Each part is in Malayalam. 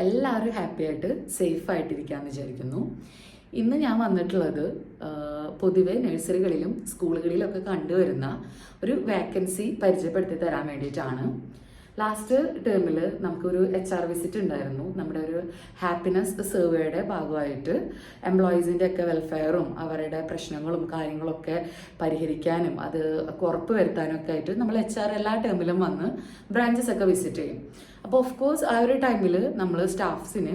എല്ലാവരും ഹാപ്പി ആയിട്ട് സേഫ് ആയിട്ടിരിക്കാമെന്ന് വിചാരിക്കുന്നു. ഇന്ന് ഞാൻ വന്നിട്ടുള്ളത് പൊതുവെ നഴ്സറികളിലും സ്കൂളുകളിലൊക്കെ കണ്ടുവരുന്ന ഒരു വേക്കൻസി പരിചയപ്പെടുത്തി തരാൻ വേണ്ടിയിട്ടാണ്. ലാസ്റ്റ് ടേമിൽ നമുക്കൊരു എച്ച് ആർ വിസിറ്റ് ഉണ്ടായിരുന്നു. നമ്മുടെ ഒരു ഹാപ്പിനെസ് സർവേയുടെ ഭാഗമായിട്ട് എംപ്ലോയീസിന്റെ ഒക്കെ വെൽഫെയറും അവരുടെ പ്രശ്നങ്ങളും കാര്യങ്ങളൊക്കെ പരിഹരിക്കാനും അത് ഉറപ്പ് വരുത്താനും ഒക്കെ ആയിട്ട് നമ്മൾ എച്ച് ആർ എല്ലാ ടേമിലും വന്ന് ബ്രാഞ്ചസ് ഒക്കെ വിസിറ്റ് ചെയ്യും. അപ്പോൾ ഓഫ് കോഴ്സ് ആ ഒരു ടൈമിൽ നമ്മൾ സ്റ്റാഫ്സിന്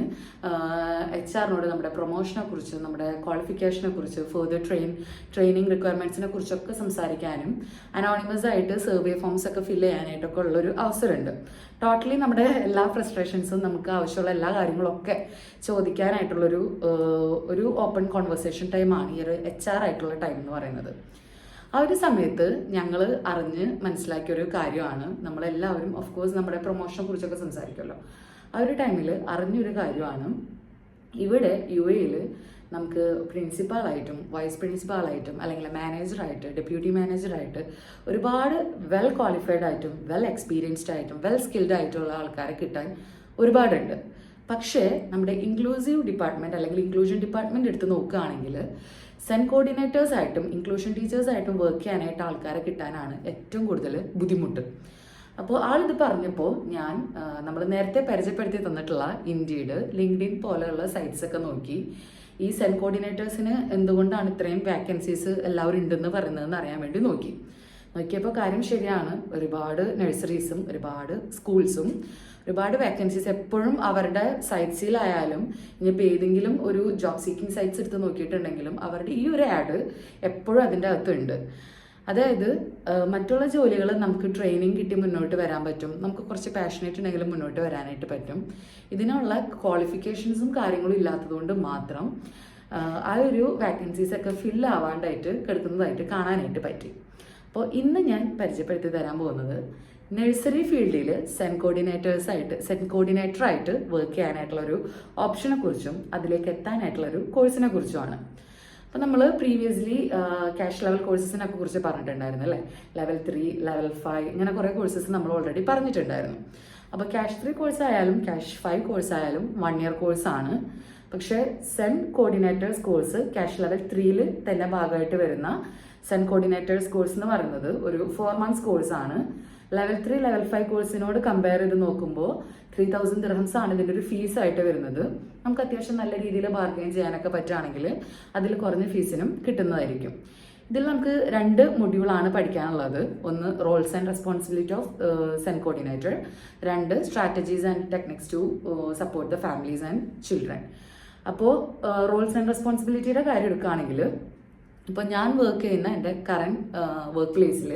എച്ച് ആറിനോട് നമ്മുടെ പ്രൊമോഷനെ കുറിച്ച് നമ്മുടെ ക്വാളിഫിക്കേഷനെ കുറിച്ച് ഫെർദർ ട്രെയിൻ ട്രെയിനിങ് റിക്വയർമെന്റ്സിനെ കുറിച്ചൊക്കെ സംസാരിക്കാനും അനോണിമസ് ആയിട്ട് സർവേ ഫോംസ് ഒക്കെ ഫില്ല് ചെയ്യാനായിട്ടൊക്കെ ഉള്ളൊരു അവസരമുണ്ട്. ടോട്ടലി നമ്മുടെ എല്ലാ ഫ്രസ്ട്രേഷൻസും നമുക്ക് ആവശ്യമുള്ള എല്ലാ കാര്യങ്ങളൊക്കെ ചോദിക്കാനായിട്ടുള്ളൊരു ഒരു ഓപ്പൺ കോൺവെർസേഷൻ ടൈമാണ് ഈ ഒരു എച്ച് ആർ ആയിട്ടുള്ള ടൈം എന്ന് പറയുന്നത്. ആ ഒരു സമയത്ത് ഞങ്ങൾ അറിഞ്ഞ് മനസ്സിലാക്കിയ ഒരു കാര്യമാണ്. നമ്മളെല്ലാവരും ഓഫ് കോഴ്സ് നമ്മുടെ പ്രൊമോഷനെ കുറിച്ചൊക്കെ സംസാരിക്കുമല്ലോ. ആ ഒരു ടൈമിൽ അറിഞ്ഞൊരു കാര്യമാണ്. ഇവിടെ യു എയിൽ നമുക്ക് പ്രിൻസിപ്പാളായിട്ടും വൈസ് പ്രിൻസിപ്പാളായിട്ടും അല്ലെങ്കിൽ മാനേജറായിട്ട് ഡെപ്യൂട്ടി മാനേജറായിട്ട് ഒരുപാട് വെൽ ക്വാളിഫൈഡ് ആയിട്ടും വെൽ എക്സ്പീരിയൻസ്ഡ് ആയിട്ടും വെൽ സ്കിൽഡ് ആയിട്ടുള്ള ആൾക്കാരെ കിട്ടാൻ ഒരുപാടുണ്ട്. പക്ഷേ നമ്മുടെ ഇൻക്ലൂസീവ് ഡിപ്പാർട്ട്മെന്റ് അല്ലെങ്കിൽ ഇൻക്ലൂഷൻ ഡിപ്പാർട്ട്മെന്റ് എടുത്ത് നോക്കുകയാണെങ്കിൽ സെൻ കോർഡിനേറ്റേഴ്സ് ആയിട്ടും ഇൻക്ലൂഷൻ ടീച്ചേഴ്സ് ആയിട്ടും വർക്ക് ചെയ്യാനായിട്ട് ആൾക്കാരെ കിട്ടാനാണ് ഏറ്റവും കൂടുതൽ ബുദ്ധിമുട്ട്. അപ്പോൾ ആളിത് പറഞ്ഞപ്പോൾ ഞാൻ നമ്മൾ നേരത്തെ പരിചയപ്പെടുത്തി തന്നിട്ടുള്ള ഇൻഡീഡ് ലിങ്ക്ഡിൻ പോലെയുള്ള സൈറ്റ്സ് ഒക്കെ നോക്കി. ഈ സെൻ കോർഡിനേറ്റേഴ്സിന് എന്തുകൊണ്ടാണ് ഇത്രയും വാക്കൻസീസ് എല്ലാവരും ഉണ്ടെന്ന് പറയുന്നതെന്ന് അറിയാൻ വേണ്ടി നോക്കി. നോക്കിയപ്പോൾ കാര്യം ശരിയാണ്. ഒരുപാട് നഴ്സറീസും ഒരുപാട് സ്കൂൾസും ഒരുപാട് വേക്കൻസീസ് എപ്പോഴും അവരുടെ സൈറ്റ്സിലായാലും ഇനിയിപ്പോൾ ഏതെങ്കിലും ഒരു ജോബ് സീക്കിംഗ് സൈറ്റ്സ് എടുത്ത് നോക്കിയിട്ടുണ്ടെങ്കിലും അവരുടെ ഈ ഒരു ആഡ് എപ്പോഴും അതിന്റെ അകത്തുണ്ട്. അതായത് മറ്റുള്ള ജോലികൾ നമുക്ക് ട്രെയിനിങ് കിട്ടി മുന്നോട്ട് വരാൻ പറ്റും. നമുക്ക് കുറച്ച് പാഷനേറ്റ് ഉണ്ടെങ്കിലും മുന്നോട്ട് വരാനായിട്ട് പറ്റും. ഇതിനുള്ള ക്വാളിഫിക്കേഷൻസും കാര്യങ്ങളും ഇല്ലാത്തതുകൊണ്ട് മാത്രം ആ, ഒരു വാക്കൻസീസ് ഒക്കെ ഫിൽ ആവാണ്ടായിട്ട് കിടക്കുന്നതായിട്ട് കാണാനായിട്ട് പറ്റി. അപ്പോൾ ഇന്ന് ഞാൻ പരിചയപ്പെടുത്തി തരാൻ പോകുന്നത് നഴ്സറി ഫീൽഡിൽ സെൻ കോർഡിനേറ്റേഴ്സ് ആയിട്ട് സെൻ കോർഡിനേറ്റർ ആയിട്ട് വർക്ക് ചെയ്യാനായിട്ടുള്ള ഒരു ഓപ്ഷനെ കുറിച്ചും അതിലേക്ക് എത്താനായിട്ടുള്ള ഒരു കോഴ്സിനെ കുറിച്ചുമാണ് അപ്പോൾ നമ്മൾ പ്രീവിയസ്ലി ക്യാഷ് ലെവൽ കോഴ്സസിനെ കുറിച്ച് പറഞ്ഞിട്ടുണ്ടായിരുന്നു അല്ലേ? ലെവൽ ത്രീ ലെവൽ ഫൈവ് ഇങ്ങനെ കുറേ കോഴ്സസ് നമ്മൾ ഓൾറെഡി പറഞ്ഞിട്ടുണ്ടായിരുന്നു. അപ്പോൾ ക്യാഷ് ത്രീ കോഴ്സ് ആയാലും ക്യാഷ് ഫൈവ് കോഴ്സ് ആയാലും വൺ ഇയർ കോഴ്സാണ് പക്ഷേ SEN coordinators course CACHE level ത്രീയിൽ തന്നെ ഭാഗമായിട്ട് വരുന്ന സെൻ കോർഡിനേറ്റേഴ്സ് കോഴ്സ് എന്ന് പറയുന്നത് ഒരു ഫോർ മന്ത്സ് കോഴ്സാണ് ലെവൽ ത്രീ ലെവൽ ഫൈവ് കോഴ്സിനോട് കമ്പയർ ചെയ്ത് നോക്കുമ്പോൾ ത്രീ തൗസൻഡ് ദിർഹംസ് ആണ് ഇതിന്റെ ഒരു ഫീസ് ആയിട്ട് വരുന്നത്. നമുക്ക് അത്യാവശ്യം നല്ല രീതിയിൽ ബാർഗെയിൻ ചെയ്യാനൊക്കെ പറ്റുകയാണെങ്കിൽ അതിൽ കുറഞ്ഞ ഫീസിനും കിട്ടുന്നതായിരിക്കും. ഇതിൽ നമുക്ക് രണ്ട് മൊഡ്യൂളാണ് പഠിക്കാനുള്ളത്. ഒന്ന് roles and responsibility of SEN coordinator രണ്ട് strategies and techniques to support the families and children അപ്പോൾ റോൾസ് ആൻഡ് റെസ്പോൺസിബിലിറ്റിയുടെ കാര്യം എടുക്കുകയാണെങ്കിൽ ഇപ്പോൾ ഞാൻ വർക്ക് ചെയ്യുന്ന എന്റെ കറണ്ട് വർക്ക് പ്ലേസിൽ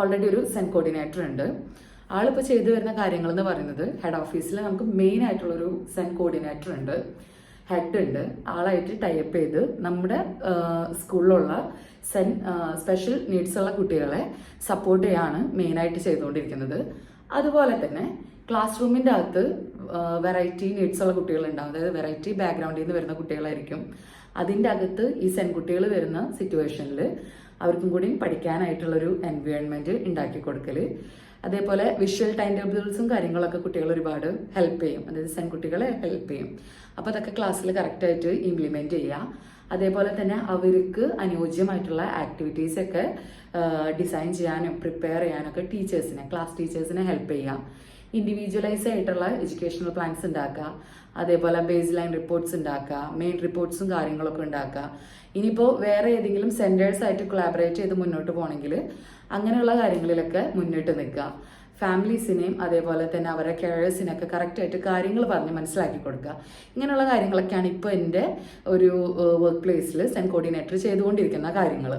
ഓൾറെഡി ഒരു സെൻ കോർഡിനേറ്റർ ഉണ്ട്. ആളിപ്പോൾ ചെയ്തു വരുന്ന കാര്യങ്ങൾ എന്ന് പറയുന്നത് ഹെഡ് ഓഫീസിൽ നമുക്ക് മെയിൻ ആയിട്ടുള്ളൊരു സെൻ കോർഡിനേറ്റർ ഉണ്ട്. ഹെഡ് ഉണ്ട്. ആളായിട്ട് ടൈപ്പ് ചെയ്ത് നമ്മുടെ സ്കൂളിലുള്ള സെൻ സ്പെഷ്യൽ നീഡ്സ് ഉള്ള കുട്ടികളെ സപ്പോർട്ട് ചെയ്യാണ് മെയിനായിട്ട് ചെയ്തുകൊണ്ടിരിക്കുന്നത്. അതുപോലെ തന്നെ ക്ലാസ് റൂമിന്റെ അകത്ത് വെറൈറ്റി നീഡ്സ് ഉള്ള കുട്ടികളുണ്ടാവും. അതായത് വെറൈറ്റി ബാക്ക്ഗ്രൗണ്ടിൽ നിന്ന് വരുന്ന കുട്ടികളായിരിക്കും. അതിന്റെ അകത്ത് ഈ സെൻകുട്ടികൾ വരുന്ന സിറ്റുവേഷനിൽ അവർക്കും കൂടി പഠിക്കാനായിട്ടുള്ളൊരു എൻവയോൺമെന്റ് ഉണ്ടാക്കി കൊടുക്കൽ അതേപോലെ വിഷ്വൽ ടൈം ടേബിൾസും കാര്യങ്ങളൊക്കെ കുട്ടികൾ ഒരുപാട് ഹെൽപ്പ് ചെയ്യും. അതായത് സെൻകുട്ടികളെ ഹെൽപ്പ് ചെയ്യും. അപ്പോൾ അതൊക്കെ ക്ലാസ്സിൽ കറക്റ്റായിട്ട് ഇംപ്ലിമെന്റ് ചെയ്യുക അതേപോലെ തന്നെ അവർക്ക് അനുയോജ്യമായിട്ടുള്ള ആക്ടിവിറ്റീസ് ഒക്കെ ഡിസൈൻ ചെയ്യാനും പ്രിപ്പയർ ചെയ്യാനൊക്കെ ടീച്ചേഴ്സിനെ ക്ലാസ് ടീച്ചേഴ്സിനെ ഹെൽപ്പ് ചെയ്യാം. ഇൻഡിവിജ്വലൈസ് ആയിട്ടുള്ള എഡ്യൂക്കേഷണൽ പ്ലാൻസ് ഉണ്ടാക്കുക അതേപോലെ ബേസ് ലൈൻ റിപ്പോർട്ട്സ് ഉണ്ടാക്കുക മെയിൻ റിപ്പോർട്ട്സും കാര്യങ്ങളൊക്കെ ഉണ്ടാക്കുക ഇനിയിപ്പോൾ വേറെ ഏതെങ്കിലും സെന്റേഴ്സ് ആയിട്ട് കൊളാബറേറ്റ് ചെയ്ത് മുന്നോട്ട് പോകണമെങ്കിൽ അങ്ങനെയുള്ള കാര്യങ്ങളിലൊക്കെ മുന്നിട്ട് നിൽക്കുക ഫാമിലീസിനെയും അതേപോലെ തന്നെ അവരുടെ കെയറേഴ്സിനൊക്കെ കറക്റ്റായിട്ട് കാര്യങ്ങൾ പറഞ്ഞ് മനസ്സിലാക്കി കൊടുക്കുക ഇങ്ങനെയുള്ള കാര്യങ്ങളൊക്കെയാണ് ഇപ്പോൾ എന്റെ ഒരു വർക്ക് പ്ലേസിൽ സെൻ കോർഡിനേറ്റർ ചെയ്തുകൊണ്ടിരിക്കുന്ന കാര്യങ്ങൾ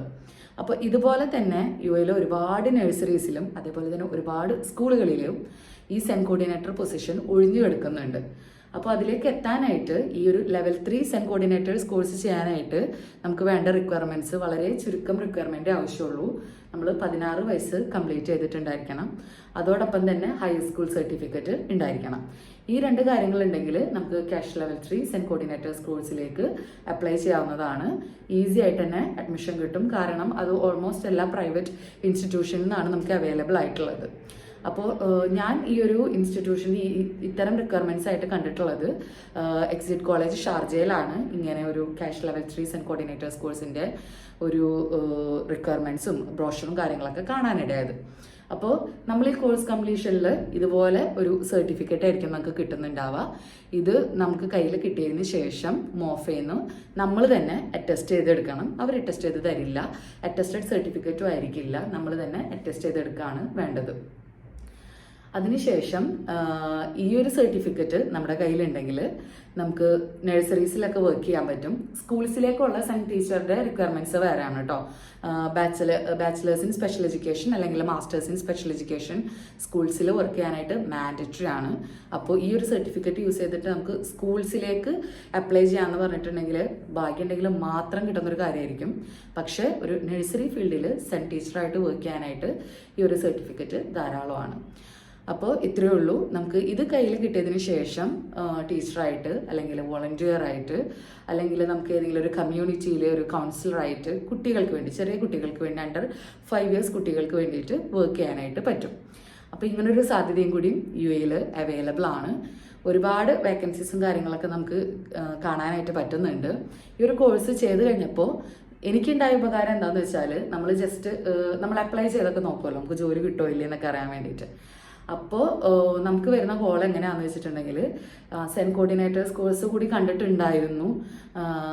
അപ്പോൾ ഇതുപോലെ തന്നെ യു എയിലെ ഒരുപാട് നഴ്സറീസിലും അതേപോലെ തന്നെ ഒരുപാട് സ്കൂളുകളിലും ഈ സെൻ കോർഡിനേറ്റർ പൊസിഷൻ ഒഴിഞ്ഞു കിടക്കുന്നുണ്ട് അപ്പോൾ അതിലേക്ക് എത്താനായിട്ട് ഈ ഒരു level three SEN coordinators course ചെയ്യാനായിട്ട് നമുക്ക് വേണ്ട റിക്വയർമെന്റ്സ് വളരെ ചുരുക്കം റിക്വയർമെന്റ് ആവശ്യമുള്ളൂ. നമ്മൾ പതിനാറ് വയസ്സ് കംപ്ലീറ്റ് ചെയ്തിട്ടുണ്ടായിരിക്കണം. അതോടൊപ്പം തന്നെ ഹൈസ്കൂൾ സർട്ടിഫിക്കറ്റ് ഉണ്ടായിരിക്കണം. ഈ രണ്ട് കാര്യങ്ങളുണ്ടെങ്കിൽ നമുക്ക് CACHE level three SEN coordinators കോഴ്സിലേക്ക് അപ്ലൈ ചെയ്യാവുന്നതാണ്. ഈസി ആയിട്ട് തന്നെ അഡ്മിഷൻ കിട്ടും. കാരണം അത് ഓൾമോസ്റ്റ് എല്ലാ പ്രൈവറ്റ് ഇൻസ്റ്റിറ്റ്യൂഷനിൽ നിന്നാണ് നമുക്ക് അവൈലബിൾ ആയിട്ടുള്ളത്. അപ്പോൾ ഞാൻ ഈ ഒരു ഇൻസ്റ്റിറ്റ്യൂഷൻ ഈ ഇത്തരം റിക്വയർമെന്റ്സ് ആയിട്ട് കണ്ടിട്ടുള്ളത് എക്സിറ്റ് കോളേജ് ഷാർജയിലാണ്. ഇങ്ങനെ ഒരു CACHE level threes and coordinators കോഴ്സിന്റെ ഒരു റിക്വയർമെന്റ്സും ബ്രോഷറും കാര്യങ്ങളൊക്കെ കാണാനിടയായത്. അപ്പോൾ നമ്മൾ ഈ കോഴ്സ് കംപ്ലീഷനിൽ ഇതുപോലെ ഒരു സർട്ടിഫിക്കറ്റ് ആയിരിക്കും നമുക്ക് കിട്ടുന്നുണ്ടാവുക. ഇത് നമുക്ക് കയ്യിൽ കിട്ടിയതിന് ശേഷം മോഫേന്ന് നമ്മൾ തന്നെ അറ്റസ്റ്റ് ചെയ്തെടുക്കണം. അവർ അറ്റസ്റ്റ് ചെയ്ത് തരില്ല. അറ്റസ്റ്റഡ് സർട്ടിഫിക്കറ്റും ആയിരിക്കില്ല. നമ്മൾ തന്നെ അറ്റസ്റ്റ് ചെയ്തെടുക്കുകയാണ് വേണ്ടത്. അതിനുശേഷം ഈ ഒരു സർട്ടിഫിക്കറ്റ് നമ്മുടെ കയ്യിലുണ്ടെങ്കിൽ നമുക്ക് നഴ്സറീസിലൊക്കെ വർക്ക് ചെയ്യാൻ പറ്റും. സ്കൂൾസിലേക്കുള്ള സൺ ടീച്ചറുടെ റിക്വയർമെന്റ്സ് വേറെയാണ് കേട്ടോ bachelor bachelors in special education അല്ലെങ്കിൽ മാസ്റ്റേഴ്സ് ഇൻ സ്പെഷ്യൽ എഡ്യൂക്കേഷൻ സ്കൂൾസിൽ വർക്ക് ചെയ്യാനായിട്ട് മാൻഡറ്ററി ആണ്. അപ്പോൾ ഈ ഒരു സർട്ടിഫിക്കറ്റ് യൂസ് ചെയ്തിട്ട് നമുക്ക് സ്കൂൾസിലേക്ക് അപ്ലൈ ചെയ്യാമെന്ന് പറഞ്ഞിട്ടുണ്ടെങ്കിൽ ഭാഗ്യമുണ്ടെങ്കിൽ മാത്രം കിട്ടുന്ന കിട്ടുന്നൊരു കാര്യമായിരിക്കും പക്ഷേ ഒരു നഴ്സറി ഫീൽഡിൽ സൺ ടീച്ചറായിട്ട് വർക്ക് ചെയ്യാനായിട്ട് ഈ ഒരു സർട്ടിഫിക്കറ്റ് ധാരാളമാണ്. അപ്പോൾ ഇത്രയേ ഉള്ളൂ. നമുക്ക് ഇത് കയ്യിൽ കിട്ടിയതിന് ശേഷം ടീച്ചറായിട്ട് അല്ലെങ്കിൽ വോളണ്ടിയറായിട്ട് അല്ലെങ്കിൽ നമുക്ക് ഏതെങ്കിലും ഒരു കമ്മ്യൂണിറ്റിയിലെ ഒരു കൗൺസിലറായിട്ട് കുട്ടികൾക്ക് വേണ്ടി ചെറിയ കുട്ടികൾക്ക് വേണ്ടി അണ്ടർ ഫൈവ് ഇയേഴ്സ് കുട്ടികൾക്ക് വേണ്ടിയിട്ട് വർക്ക് ചെയ്യാനായിട്ട് പറ്റും. അപ്പോൾ ഇങ്ങനൊരു സാധ്യതയും കൂടിയും യു എയിൽ അവൈലബിൾ ആണ്. ഒരുപാട് വേക്കൻസീസും കാര്യങ്ങളൊക്കെ നമുക്ക് കാണാനായിട്ട് പറ്റുന്നുണ്ട്. ഈ ഒരു കോഴ്സ് ചെയ്ത് കഴിഞ്ഞപ്പോൾ എനിക്കുണ്ടായ ഉപകാരം എന്താണെന്ന് വെച്ചാൽ നമ്മൾ ജസ്റ്റ് നമ്മൾ അപ്ലൈ ചെയ്തൊക്കെ നോക്കുമല്ലോ നമുക്ക് ജോലി കിട്ടുമോ ഇല്ലേ എന്നൊക്കെ അറിയാൻ വേണ്ടിയിട്ട്. അപ്പോൾ നമുക്ക് വരുന്ന കോൾ എങ്ങനെയാണെന്ന് വെച്ചിട്ടുണ്ടെങ്കിൽ സെൻ കോർഡിനേറ്റേഴ്സ് കോഴ്സ് കൂടി കണ്ടിട്ടുണ്ടായിരുന്നു.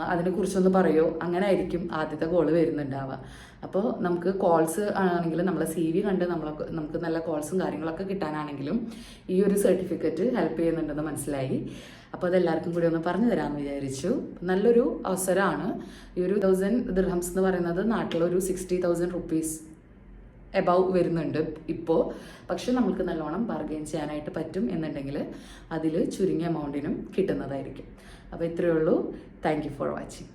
അതിനെക്കുറിച്ചൊന്ന് പറയോ? അങ്ങനെ ആയിരിക്കും ആദ്യത്തെ കോൾ വരുന്നുണ്ടാവുക. അപ്പോൾ നമുക്ക് കോൾസ് ആണെങ്കിൽ നമ്മളെ സി വി കണ്ട് നമ്മളൊക്കെ നമുക്ക് നല്ല കോൾസും കാര്യങ്ങളൊക്കെ കിട്ടാനാണെങ്കിലും ഈ ഒരു സർട്ടിഫിക്കറ്റ് ഹെൽപ്പ് ചെയ്യുന്നുണ്ടെന്ന് മനസ്സിലായി. അപ്പോൾ അതെല്ലാവർക്കും കൂടി ഒന്ന് പറഞ്ഞു തരാമെന്ന് വിചാരിച്ചു. നല്ലൊരു അവസരമാണ്. ഈ ഒരു തൗസൻഡ് ദിർഹംസ് എന്ന് പറയുന്നത് നാട്ടിലൊരു സിക്സ്റ്റി തൗസൻഡ് റുപ്പീസ് എബവ് വരുന്നുണ്ട് ഇപ്പോൾ പക്ഷെ നമുക്ക് നല്ലോണം ബാർഗെയിൻ ചെയ്യാനായിട്ട് പറ്റും എന്നുണ്ടെങ്കിൽ അതിൽ ചുരുങ്ങിയ എമൗണ്ടിനും കിട്ടുന്നതായിരിക്കും. അപ്പോൾ ഇത്രയേ ഉള്ളൂ. Thank for watching